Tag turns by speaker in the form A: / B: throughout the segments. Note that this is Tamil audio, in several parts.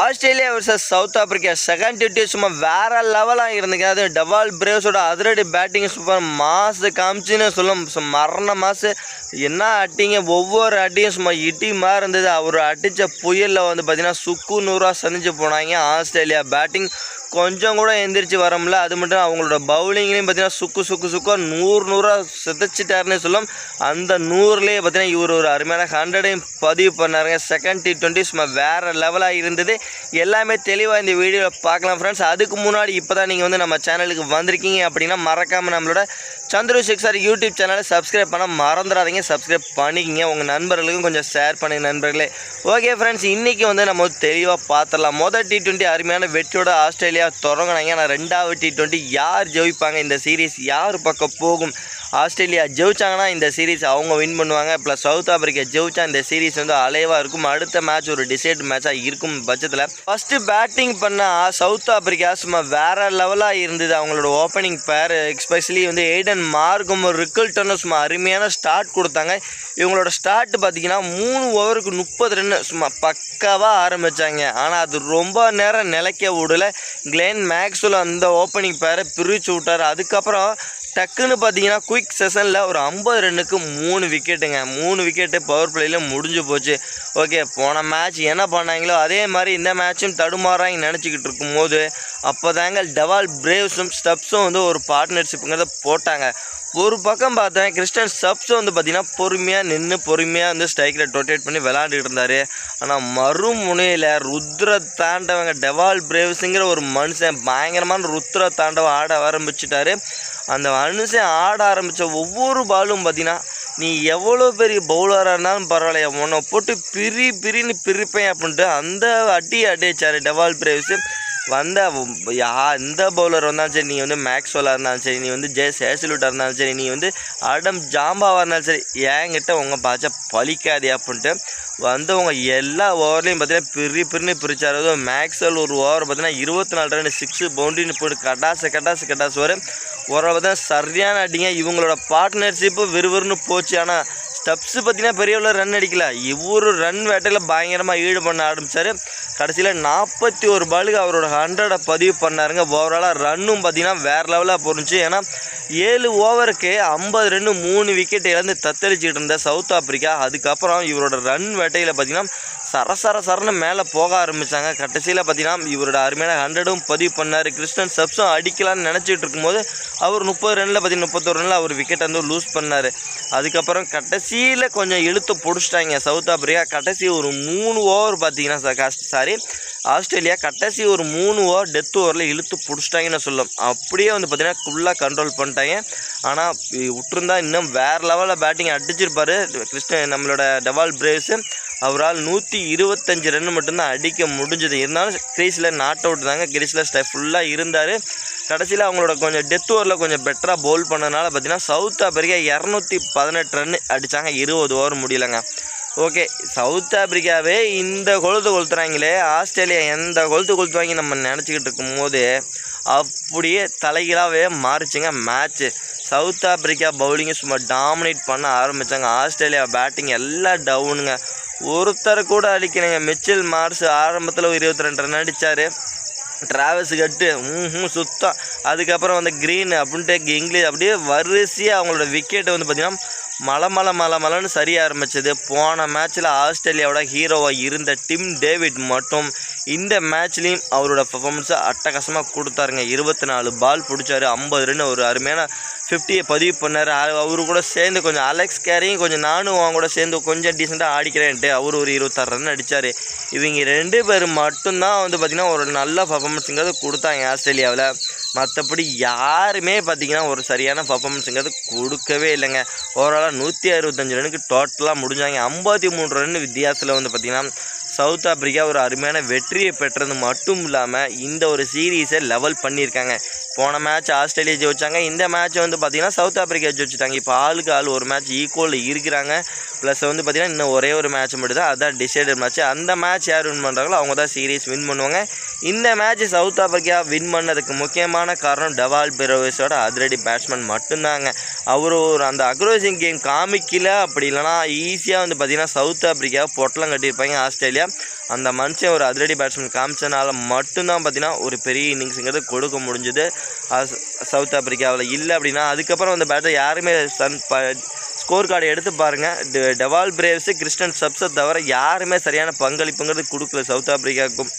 A: Australia versus South Africa. Second duty சும்மா வேற லெவலாக இருந்துங்க. அது டவால் பிரேவ்ஸோட அதிரடி பேட்டிங் சூப்பர் மாசு காமிச்சுன்னு சொல்லும். மரண மாசு. என்ன அட்டிங்க ஒவ்வொரு அட்டியும் சும்மா இடி மாதிரி இருந்தது. அவர் அடித்த புயலில் வந்து பார்த்தீங்கன்னா சுக்கு நூறாக சந்திச்சு போனாங்க ஆஸ்திரேலியா பேட்டிங் கொஞ்சம் கூட எந்திரிச்சு வரோம்ல அது மட்டும் அவங்களோட பவுலிங்லேயும் பார்த்தீங்கன்னா சுக்கு சுக்கு சுக்கா நூறு நூறாக சிதைச்சிட்டாருன்னு சொல்லும். அந்த நூறுலேயே பார்த்தீங்கன்னா இவர் ஒரு அருமையான ஹண்ட்ரடையும் பதிவு பண்ணாருங்க. செகண்ட் டி டுவெண்ட்டி சும்மா வேறு லெவலாக இருந்தது. எல்லாமே தெளிவாக இந்த வீடியோவில் பார்க்கலாம் ஃப்ரெண்ட்ஸ் அதுக்கு முன்னாடி இப்போ தான் நீங்கள் வந்து நம்ம சேனலுக்கு வந்திருக்கீங்க அப்படின்னா மறக்காமல் நம்மளோட சந்துரு சிக்ஸார் யூடியூப் சேனலை சப்ஸ்கிரைப் பண்ண மறந்துடாதீங்க. சப்ஸ்கிரைப் பண்ணிக்கிங்க. உங்கள் நண்பர்களுக்கும் கொஞ்சம் ஷேர் பண்ணுங்க நண்பர்களே. ஓகே ஃப்ரெண்ட்ஸ் இன்றைக்கி வந்து நம்ம தெளிவாக பார்த்துடலாம். மொதல் டி டுவெண்ட்டி அருமையான வெற்றியோட ஆஸ்திரேலியா தொடங்கினாங்க. ஆனால் ரெண்டாவது டி ட்வெண்ட்டி யார் ஜெயிப்பாங்க? இந்த சீரீஸ் யார் பக்கம் போகும்? ஆஸ்திரேலியா ஜெயிச்சாங்கன்னா இந்த சீரீஸ் அவங்க வின் பண்ணுவாங்க. ப்ளஸ் சவுத் ஆப்பிரிக்கா ஜெயிச்சா இந்த சீரீஸ் வந்து அலைவாக இருக்கும். அடுத்த மேட்ச் ஒரு டிசைட் மேட்சாக இருக்கும் பட்சத்தில். ஃபஸ்ட்டு பேட்டிங் பண்ண சவுத் ஆப்பிரிக்கா சும்மா வேறு லெவலாக இருந்தது. அவங்களோட ஓப்பனிங் பேர் எக்ஸ்பெஷலி வந்து எய்டன் மார்க்கும் ரிக்கல்டனும் சும்மா அருமையான ஸ்டார்ட் கொடுத்தாங்க. இவங்களோட ஸ்டார்ட் பார்த்தீங்கன்னா மூணு ஓவருக்கு முப்பது ரன் சும்மா பக்காவாக ஆரம்பித்தாங்க ஆனால் அது ரொம்ப நேரம் நிலைக்க விடல. கிளென் மேக்ஸ்வெல் அந்த ஓப்பனிங் பேரை பிரித்து விட்டார். அதுக்கப்புறம் டக்குன்னு பார்த்தீங்கன்னா குயிக் செஷனில் ஒரு ஐம்பது ரன்னுக்கு மூணு விக்கெட்டுங்க மூணு விக்கெட்டு பவர் பிளேயில் முடிஞ்சு போச்சு. ஓகே போன மேட்ச் என்ன பண்ணாங்களோ அதே மாதிரி இந்த மேட்சும் தடுமாறாங்க நினச்சிக்கிட்டு இருக்கும்போது அப்போ தாங்க டவால் பிரேவ்ஸும் ஸ்டப்ஸும் வந்து ஒரு பார்ட்னர்ஷிப்புங்கிறத போட்டாங்க. ஒரு பக்கம் பார்த்தேன் கிறிஸ்டன் ஸ்டப்ஸும் வந்து பார்த்திங்கன்னா பொறுமையாக நின்று பொறுமையாக வந்து ஸ்ட்ரைக்கில் ரொட்டேட் பண்ணி விளாண்டுட்டு இருந்தார். ஆனால் மறுமுனையில் ருத்ர தாண்டவங்க டெவால் பிரேவ்ஸுங்கிற ஒரு மனுஷன் பயங்கரமான ருத்ர தாண்டவம் ஆட ஆரம்பிச்சிட்டாரு. அந்த மனுஷன் ஆட ஆரம்பித்த ஒவ்வொரு பாலும் பார்த்தீங்கன்னா நீ எவ்வளோ பெரிய பவுலராக இருந்தாலும் பரவாயில்லையா உன்னை போட்டு பிரி பிரின்னு பிரிப்பேன் அப்படின்ட்டு அந்த அடி அடிச்சார் டெவால் பிரேவ்ஸு. வந்த யா எந்த பவுலர் வந்தாலும் சரி நீ வந்து மேக்ஸ்வெல்லாக இருந்தாலும் சரி நீ வந்து ஜே சேசலூட்டாக இருந்தாலும் சரி நீ வந்து அடம் ஜாம்பாவாக இருந்தாலும் சரி ஏங்கிட்ட உங்கள் பாச்சா பலிக்காதே அப்படின்ட்டு வந்தவங்க எல்லா ஓவர்லேயும் பார்த்தீங்கன்னா பிரி பிரின்னு பிரிச்சார். அதுவும் மேக்ஸ்வெல் ஒரு ஓவர் பார்த்தீங்கன்னா இருபத்தி நாலு ரன் சிக்ஸு பவுண்டரின்னு போட்டு கட்டாசு கட்டாசு கட்டாசு வரும் ஒரு பார்த்தா சரியான அடிங்க. இவங்களோட பார்ட்னர்ஷிப்பு விறுவிறுன்னு போச்சு. ஆனால் ஸ்டெப்ஸு பார்த்தீங்கன்னா பெரிய அளவு ரன் அடிக்கல. இவரு ரன் வேட்டையில் பயங்கரமாக ஈடுபட ஆரம்பித்தார் கடைசியில் நாற்பத்தி ஒரு பாலுக்கு அவரோட ஹண்ட்ரடை பதிவு பண்ணாருங்க. ஓவராலாக ரன்னும் பார்த்தீங்கன்னா வேறு லெவலாக போணுச்சு ஏன்னா ஏழு ஓவருக்கு ஐம்பது ரெண்டு மூணு விக்கெட் இழந்து தத்தளிச்சிட்டு இருந்த சவுத் ஆப்பிரிக்கா அதுக்கப்புறம் இவரோட ரன் வேட்டையில் பார்த்தீங்கன்னா சர சர சரன்னு மேலே போக ஆரம்பித்தாங்க கடைசியில் பார்த்தீங்கன்னா இவரோட அருமையான ஹண்ட்ரடும் பதிவு பண்ணார். கிறிஸ்டன் சப்ஸும் அடிக்கலான்னு நினச்சிட்டு இருக்கும்போது அவர் முப்பது ரனில் பார்த்தீங்கன்னா முப்பத்தொரு ரனில் அவர் விக்கெட் வந்து லூஸ் பண்ணார். அதுக்கப்புறம் கடைசியில் கொஞ்சம் இழுத்து பிடிச்சிட்டாங்க சவுத் ஆப்பிரிக்கா. கடைசி ஒரு மூணு ஓவர் பார்த்தீங்கன்னா சாரி ஆஸ்திரேலியா கடைசி ஒரு மூணு ஓவர் டெத் ஓவரில் இழுத்து பிடிச்சிட்டாங்கன்னு சொல்லும். அப்படியே வந்து பார்த்தீங்கன்னா ஃபுல்லாக கண்ட்ரோல் பண்ணிட்டாங்க. ஆனால் விட்டுருந்தா இன்னும் வேறு லெவலில் பேட்டிங் அடிச்சிருப்பார். கிறிஸ்டன் நம்மளோட டெவால் பிரேவ்ஸு அவரால் நூற்றி இருபத்தஞ்சு ரன் மட்டும்தான் அடிக்க முடிஞ்சது. இருந்தாலும் கிரீஸில் நாட் அவுட் தாங்க. கிரீஸில் ஸ்டை ஃபுல்லாக இருந்தார். கடைசியில் அவங்களோட கொஞ்சம் டெத் ஓவரில் கொஞ்சம் பெட்டராக பவுல் பண்ணதுனால பார்த்தீங்கன்னா சவுத் ஆப்பிரிக்கா இரநூத்தி பதினெட்டு ரன் அடித்தாங்க இருபது ஓவர் முடியலங்க. ஓகே சவுத் ஆப்பிரிக்காவே இந்த கொழுத்து கொளுத்துறாங்களே. ஆஸ்திரேலியா எந்த கொழுத்து கொளுத்துவாங்க நம்ம நினச்சிக்கிட்டு இருக்கும்போது அப்படியே தலைகளாகவே மாறிச்சுங்க மேட்ச்சு சவுத் ஆப்பிரிக்கா பவுலிங்கை சும்மா டாமினேட் பண்ண ஆரம்பித்தாங்க ஆஸ்திரேலியா பேட்டிங் எல்லாம் டவுனுங்க ஒருத்தர் கூட அடிக்கலைங்க. மிச்சில் மார்ஸ் ஆரம்பத்தில் ஒரு இருபத்தி ரெண்டு ரன் அடித்தார் டிராவல்ஸ் கட்டு ம் சுத்தம். அதுக்கப்புறம் வந்து க்ரீன் அப்படின்ட்டு இங்கிலீஷ் அப்படியே வரிசையாக அவங்களோட விக்கெட்டை வந்து பார்த்திங்கன்னா மலை மலை மலை மலைன்னு சரிய ஆரம்பித்தது போன மேட்ச்சில் ஆஸ்திரேலியாவோட ஹீரோவாக இருந்த டிம் டேவிட் மட்டும் இந்த மேட்ச்லேயும் அவரோட பர்ஃபார்மன்ஸை அட்டகாசமாக கொடுத்தாருங்க. இருபத்தி நாலு பால் பிடிச்சாரு. ஐம்பது ரன் ஒரு அருமையான ஃபிஃப்டியை பதிவு பண்ணார். அவரு கூட சேர்ந்து கொஞ்சம் அலெக்ஸ் கேரியும் கொஞ்சம் நானும் அவங்க கூட சேர்ந்து கொஞ்சம் டீசெண்டாக ஆடிக்கிறேன்ட்டு அவர் ஒரு இருபத்தாறு ரன் அடித்தார் இவங்க ரெண்டு பேர் மட்டும்தான் வந்து பார்த்திங்கன்னா ஒரு நல்ல பர்ஃபார்மன்ஸுங்கிறது கொடுத்தாங்க ஆஸ்திரேலியாவில். மற்றபடி யாருமே பார்த்திங்கன்னா ஒரு சரியான பர்ஃபார்மன்ஸுங்கிறது கொடுக்கவே இல்லைங்க. ஓவராலாக நூற்றி அறுபத்தஞ்சு ரனுக்கு டோட்டலாக முடிஞ்சாங்க. ஐம்பத்தி மூணு ரன் வித்தியாசத்தில் வந்து பார்த்திங்கன்னா சவுத் ஆப்பிரிக்கா ஒரு அருமையான வெற்றியை பெற்றது மட்டும் இல்லாமல் இந்த ஒரு சீரீஸை லெவல் பண்ணியிருக்காங்க. போன மேட்ச் ஆஸ்திரேலியா ஜெயிச்சாங்க. இந்த மேட்ச் வந்து பார்த்திங்கன்னா சவுத் ஆப்பிரிக்கா ஜெயிச்சிட்டாங்க. இப்போ ஆளுக்கு ஆள் ஒரு மேட்ச் ஈக்குவலில் இருக்கிறாங்க. ப்ளஸ் வந்து பார்த்திங்கன்னா இன்னும் ஒரே ஒரு மேட்ச் மட்டும் தான் அதான் டிசைடட் மேட்ச் அந்த மேட்ச் யார் வின் பண்ணுறாங்களோ அவங்க தான் சீரீஸ் வின் பண்ணுவாங்க. இந்த மேட்ச் சவுத் ஆப்பிரிக்கா வின் பண்ணதுக்கு முக்கியமான காரணம் டவால் பெரோவிஸோட அதிரடி பேட்ஸ்மேன் மட்டும்தாங்க. அவர் ஒரு அந்த அக்ரோசிங் கேம் காமிக்கல அப்படி இல்லைனா ஈஸியாக வந்து பார்த்திங்கன்னா சவுத் ஆப்பிரிக்கா பொட்டலம் கட்டியிருப்பாங்க ஆஸ்திரேலியா. அந்த மனுஷன் ஒரு அதிரடி பேட்ஸ்மேன் காமிச்சனால மட்டும்தான் பார்த்தீங்கன்னா ஒரு பெரிய இன்னிங்ஸுங்கிறது கொடுக்க முடிஞ்சது. சவுத் ஆப்பிரிக்காவில் இல்லை அப்படின்னா அதுக்கப்புறம் அந்த பேட்டை யாருமே சன் ப ஸ்கோர் கார்டை எடுத்து பாருங்கள் டெவால் பிரேவ்ஸு கிறிஸ்டன் சப்ஸை தவிர யாருமே சரியான பங்களிப்புங்கிறது கொடுக்கல சவுத் ஆப்பிரிக்காவுக்கும்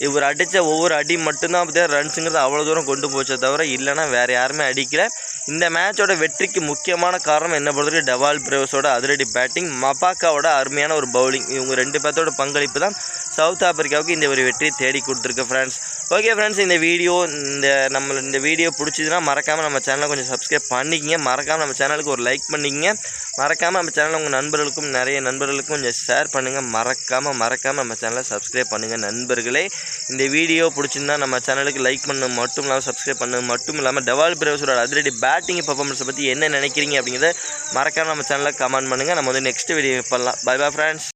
A: இவர் அடித்த ஒவ்வொரு அடி மட்டும்தான் பார்த்தா ரன்ஸுங்கிறது அவ்வளோ தூரம் கொண்டு போச்சே தவிர இல்லைன்னா வேறு யாருமே அடிக்கல. இந்த மேட்சோட வெற்றிக்கு முக்கியமான காரணம் என்ன பொறுத்தவரைக்கும் டெவால் பிரேவஸோட அதிரடி பேட்டிங் மபாக்காவோட அருமையான ஒரு பவுலிங் இவங்க ரெண்டு பேர்த்தோட பங்களிப்பு தான் சவுத் ஆப்பிரிக்காவுக்கு இந்த ஒரு வெற்றியை தேடி கொடுத்துருக்கு ஃப்ரெண்ட்ஸ் ஓகே ஃப்ரெண்ட்ஸ் இந்த வீடியோ இந்த நம்ம இந்த வீடியோ பிடிச்சதுன்னா மறக்காமல் நம்ம சேனலை கொஞ்சம் சப்ஸ்கிரைப் பண்ணிக்கிங்க. மறக்காமல் நம்ம சேனலுக்கு ஒரு லைக் பண்ணிக்கிங்க. மறக்காமல் நம்ம சேனலை உங்கள் நண்பர்களுக்கும் நிறைய நண்பர்களுக்கும் கொஞ்சம் ஷேர் பண்ணுங்கள் மறக்காமல் மறக்காமல் நம்ம சேனலை சப்ஸ்கிரைப் பண்ணுங்கள் நண்பர்களே. இந்த வீடியோ பிடிச்சிருந்தா நம்ம சேனலுக்கு லைக் பண்ண மட்டும் இல்லாமல் சப்ஸ்கிரைப் பண்ணது மட்டும் இல்லாமல் டெவால் பிரேவஸோட அதிரடி பேட்டிங் பர்ஃபார்மன்ஸை பற்றி என்ன நினைக்கிறீங்க அப்படிங்கிறத மறக்காமல் நம்ம சேனலில் கமெண்ட் பண்ணுங்கள் நம்ம வந்து நெக்ஸ்ட் வீடியோ பண்ணலாம் பை பை ஃப்ரெண்ட்ஸ்